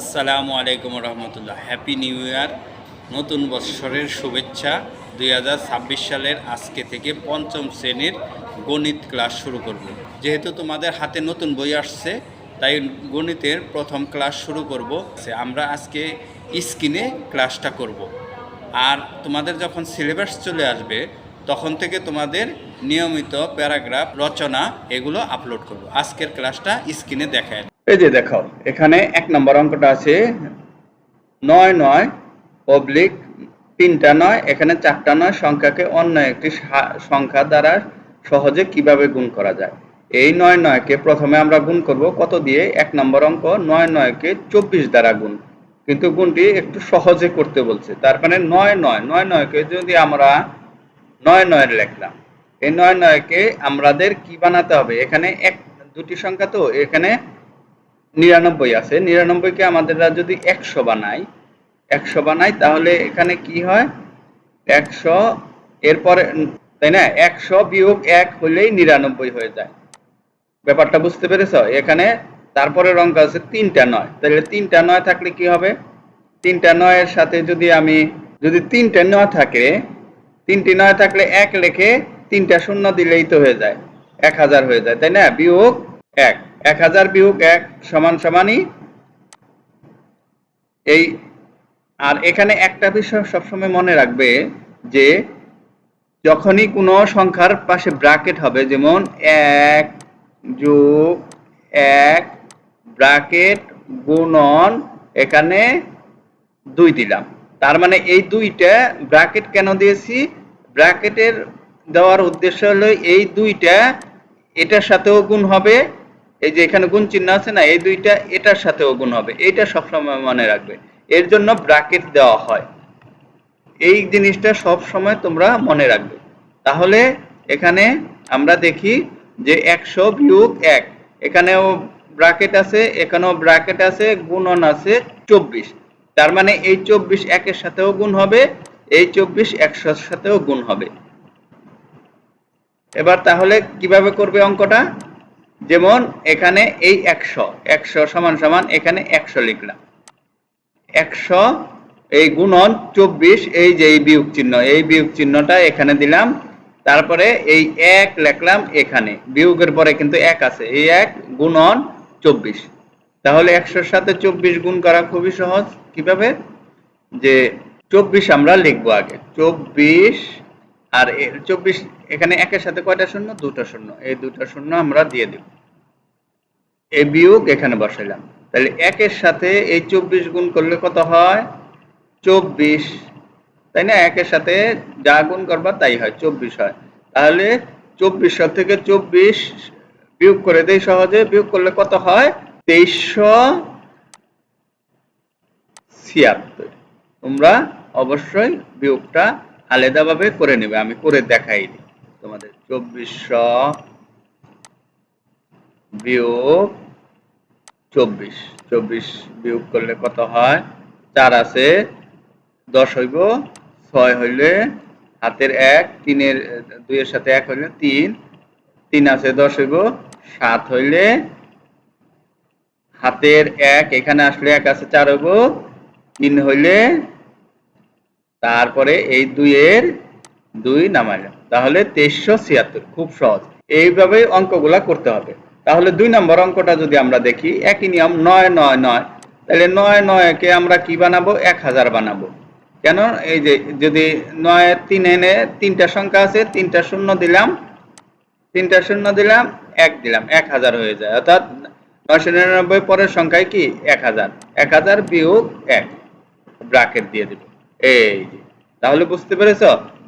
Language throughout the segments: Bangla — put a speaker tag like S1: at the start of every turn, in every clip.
S1: আসসালামু আলাইকুম রহমতুল্লাহ। হ্যাপি নিউ ইয়ার নতুন বৎসরের শুভেচ্ছা। দুই হাজার ছাব্বিশ সালের আজকে থেকে পঞ্চম শ্রেণির গণিত ক্লাস শুরু করব। যেহেতু তোমাদের হাতে নতুন বই আসছে, তাই গণিতের প্রথম ক্লাস শুরু করব। আমরা আজকে স্ক্রিনে ক্লাসটা করব। আর তোমাদের যখন সিলেবাস চলে আসবে, তখন থেকে তোমাদের নিয়মিত প্যারাগ্রাফ, রচনা এগুলো আপলোড করব। আজকের ক্লাসটা স্ক্রিনে দেখায়
S2: এই যে দেখো, এখানে এক নম্বর অঙ্কটা আছে, নয় নয় অবলিক তিনটা নয়, এখানে চারটা নয়, সংখ্যাকে অন্য একটি সংখ্যা দ্বারা সহজে কীভাবে গুণ করা যায়? এই নয় নয়কে প্রথমে আমরা গুণ করব, কত দিয়ে? এক নম্বর অঙ্ক, নয় নয়কে চব্বিশ দ্বারা গুণ। কিন্তু গুণটি একটু সহজে করতে বলছে। তার মানে নয় নয় নয় নয়কে যদি আমরা নয় নয়ের লিখলাম, এই নয় নয়কে আমাদের কি বানাতে হবে? এখানে এক, দুটি সংখ্যা তো, এখানে নিরানব্বই আছে। নিরানব্বইকে আমাদের যদি একশো বানাই একশো বানাই তাহলে এখানে কি হয়? একশো, এরপরে, তাই না? একশো বিয়োগ এক হলেই নিরানব্বই হয়ে যায়। ব্যাপারটা বুঝতে পেরেছ? এখানে তারপরে অঙ্ক আছে তিনটা নয়। তাহলে তিনটা নয় থাকলে কি হবে? তিনটা নয়ের সাথে যদি আমি, যদি তিনটা নয় থাকে, তিনটি নয় থাকলে এক লেখে তিনটা শূন্য দিলেই তো হয়ে যায়। এক হাজার হয়ে যায়, তাই না? বিয়োগ এক। এক হাজার বিয়োগ এক সমান সমানই। এই, আর এখানে একটা বিষয় সবসময় মনে রাখবে যে, যখনই কোনো সংখ্যার পাশে ব্র্যাকেট হবে, যেমন এক যোগ এক ব্র্যাকেট গুণন এখানে দুই দিলাম। তার মানে এই দুইটা ব্র্যাকেট কেন দিয়েছি? ব্র্যাকেটের দেওয়ার উদ্দেশ্য হলো এই দুইটা এটার সাথেও গুণ হবে এই যে এখানে গুণ চিহ্ন আছে না, এই দুইটা এটার সাথেও গুণ হবে। এইটা সবসময় মনে রাখবে। এর জন্য ব্র্যাকেট দেওয়া হয়। এই জিনিসটা সব সময় তোমরা মনে রাখবে। তাহলে এখানে আমরা দেখি যে একশো বিয়োগ এক। এখানেও ব্র্যাকেট আছে, এখানেও ব্র্যাকেট আছে, গুণন আছে চব্বিশ। তার মানে এই চব্বিশ একের সাথেও গুণ হবে, এই চব্বিশ একশোর সাথেও গুণ হবে। এবার তাহলে কীভাবে করবে অঙ্কটা? যেমন এখানে এই একশো একশো সমান সমান এখানে একশো লিখলাম। একশো, এই গুণন চব্বিশ, এই যে এই বিয়োগ চিহ্ন, এই বিয়োগ চিহ্নটা এখানে দিলাম। তারপরে এই এক লিখলাম এখানে। বিয়োগের পরে কিন্তু এক আছে। এই এক গুণন চব্বিশ। তাহলে একশোর সাথে চব্বিশ গুণ করা খুবই সহজ। কীভাবে? যে চব্বিশ আমরা লিখব আগে। চব্বিশ আর চব্বিশ, এখানে একের সাথে কয়টা শূন্য? দুটো শূন্য। এই দুটো শূন্য আমরা দিয়ে দেব। এই বিয়োগ এখানে বসাইলাম। তাহলে একের সাথে এই চব্বিশ গুণ করলে কত হয়? চব্বিশ। তাই না? একের সাথে যা গুণ করবা তাই হয়, চব্বিশ হয়। তাহলে চব্বিশশো থেকে চব্বিশ বিয়োগ করে দেই সহজে। বিয়োগ করলে কত হয়? তেইশশো ছিয়াত্তর। তোমরা অবশ্যই বিয়োগটা আলাদাভাবে করে নেবে, আমি করে দেখাই দিই তোমাদের চব্বিশশো বিয়োগ চব্বিশ চব্বিশ বিয়োগ করলে কত হয়? চার আছে, দশ হইব, ছয় হইলে হাতের এক, তিনের, দুইয়ের সাথে এক হইলে তিন তিন আছে, দশ হইব, সাত হইলে হাতের এক, এখানে আসলে এক আছে, চার হইব, তিন হইলে তারপরে এই দুইয়ের দুই নামাইলাম তাহলে তেইশশো ছিয়াত্তর, খুব সহজ। এইভাবে অঙ্কগুলা করতে হবে। তাহলে দুই নম্বর অঙ্কটা যদি আমরা দেখি, একই নিয়ম নয় নয় নয়। তাহলে নয়, নয়কে আমরা কি বানাবো? এক হাজার বানাবো। কেন? এই যে যদি নয়, তিন এনে তিনটা সংখ্যা আছে, তিনটা শূন্য দিলাম, তিনটা শূন্য দিলাম, এক দিলাম, এক হাজার হয়ে যায়। অর্থাৎ নয়শো নিরানব্বই পরের সংখ্যায় কি? এক হাজার। এক হাজার বিয়োগ এক ব্রাকেট দিয়ে দেব। এই তাহলে বুঝতে পেরেছ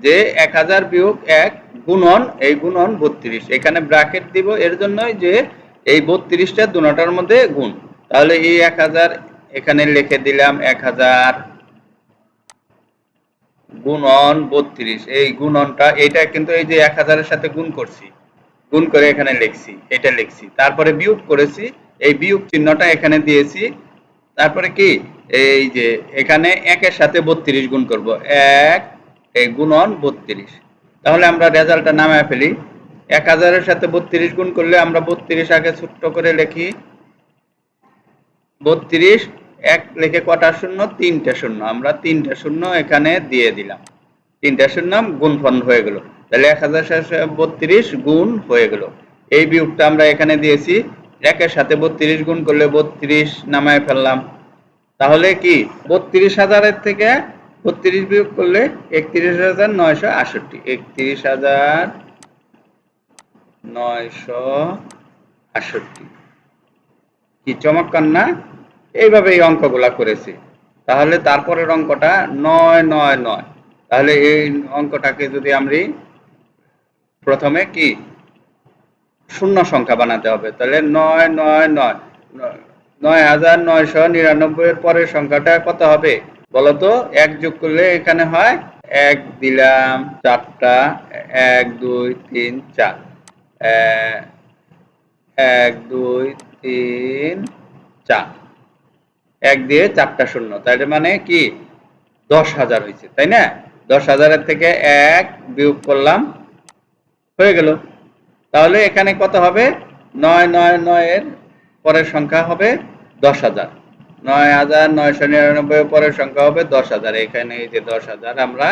S2: যে এক হাজার বিয়োগ এক গুণন, এই গুণন বত্রিশ। এখানে ব্রাকেট দিব এর জন্যই যে এই বত্রিশটা দুটার মধ্যে গুণ। তাহলে এই এক হাজার এখানে লিখে দিলাম এক হাজার গুণন বত্রিশ। এই গুণনটা এটা কিন্তু এই যে এক হাজারের সাথে গুণ করছি। গুণ করে এখানে লিখছি, এটা লিখছি। তারপরে বিয়োগ করেছি, এই বিয়োগ চিহ্নটা এখানে দিয়েছি। তারপরে কি? এই যে, এখানে একের সাথে বত্রিশ গুণ করব। এক, এই গুণন বত্রিশ। তাহলে আমরা রেজাল্টটা নামায় ফেলি। এক হাজারের সাথে বত্রিশ গুণ করলে আমরা বত্রিশ আগে ছোট্ট করে লিখি। বত্রিশ, এক লেখে কটা শূন্য? তিনটা শূন্য। আমরা তিনটা শূন্য এখানে দিয়ে দিলাম। তিনটা শূন্য গুণফল হয়ে গেল। তাহলে এক হাজার বত্রিশ গুণ হয়ে গেল। এই বিয়োগটা আমরা এখানে দিয়েছি। একের সাথে বত্রিশ গুণ করলে বত্রিশ নামায় ফেললাম। তাহলে কি বত্রিশ হাজারের থেকে বত্রিশ বিয়োগ করলে একত্রিশ হাজার নয়শো আষট্টি একত্রিশ হাজার নয়শো আষট্টি কি চমৎকার না? এইভাবে এই অঙ্কগুলা করেছি। তাহলে তারপরের অঙ্কটা নয় নয় নয়। তাহলে এই অঙ্কটাকে যদি আমরা প্রথমে কি? শূন্য সংখ্যা বানাতে হবে। তাহলে নয় নয় নয়। নয়- হাজার নয়শো নিরানব্বই এর পরের সংখ্যাটা কত হবে? বলতো এক যোগ করলে এখানে হয় এক দিলাম চারটা, এক, দুই, তিন, চার। এক, দুই, তিন, চার। এক দিয়ে চারটা শূন্য তাই মানে কি? দশ হাজার হয়েছে, তাই না? দশ হাজারের থেকে এক বিয়োগ করলাম, হয়ে গেল। তাহলে এখানে কত হবে? নয় নয় নয়ের পরের সংখ্যা হবে দশ হাজার। নয় হাজার, নয়শো নিরানব্বই পরের সংখ্যা হবে দশ হাজার। এখানে এই যে দশ হাজার আমরা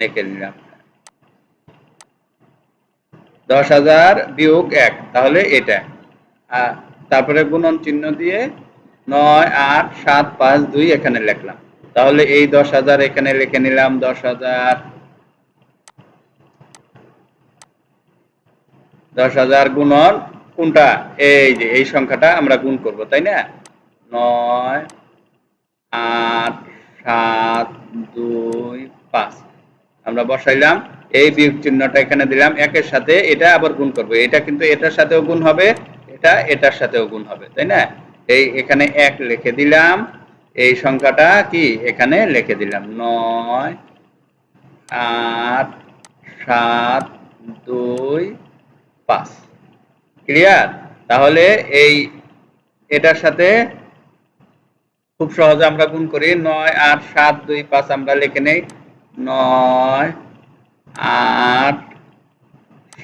S2: লিখে নিলাম। দশ হাজার বিয়োগ এক, তাহলে এটা। তারপরে গুণন চিহ্ন দিয়ে নয় আট সাত পাঁচ দুই এখানে লিখলাম। তাহলে এই দশ হাজার এখানে লিখে নিলাম দশ হাজার। দশ হাজার গুণন কোনটা? এই যে, এই সংখ্যাটা আমরা গুণ করব, তাই না? নয়, আট, সাত, দুই, পাঁচ। আমরা বসাইলাম, এই বিয়োগ চিহ্নটা এখানে দিলাম, একের সাথে এটা আবার গুণ করব। এটা কিন্তু এটার সাথেও গুণ হবে, এটা এটার সাথেও গুণ হবে, তাই না? এই এখানে এক লিখে দিলাম, এই সংখ্যাটা কি? এখানে লিখে দিলাম, নয়, আট, সাত, দুই, পাঁচ। ক্লিয়ার? তাহলে এই এটার সাথে খুব সহজে আমরা গুণ করি। নয়, আট, সাত, দুই, পাঁচ আমরা লিখে নেই। নয়, আট,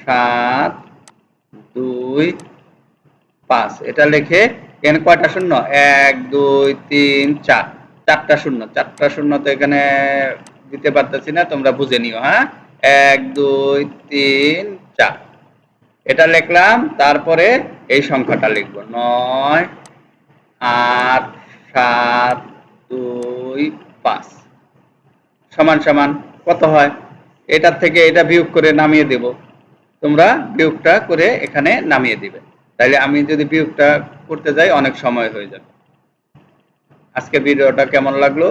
S2: সাত, দুই, পাঁচ। এটা লিখে এখানে কয়টা শূন্য? এক, দুই, তিন, চার। চারটা শূন্য। চারটা শূন্য তো এখানে দিতে পারতেছি না, তোমরা বুঝে নিও হ্যাঁ? এক, দুই, তিন, চার। এটা লিখলাম, তারপরে এই সংখ্যাটা লিখব। নয়, আট সাত, দুই, পাঁচ। সমান সমান, কত হয়? এটার থেকে এটা বিয়োগ করে নামিয়ে দেব। তোমরা বিয়োগটা করে এখানে নামিয়ে দিবে। তাইলে আমি যদি বিয়োগটা করতে যাই, অনেক সময় হয়ে যাবে। আজকে ভিডিওটা কেমন লাগল?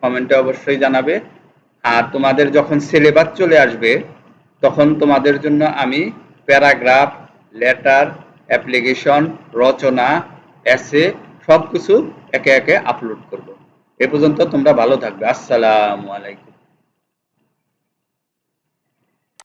S2: কমেন্টে অবশ্যই জানাবে। আর তোমাদের যখন সিলেবাস চলে আসবে, তখন তোমাদের জন্য আমি প্যারাগ্রাফ, লেটার, অ্যাপ্লিকেশন, রচনা, এসে সব কিছু একে একে আপলোড করব। এ পর্যন্ত তোমরা ভালো থাকবে। আসসালামু আলাইকুম।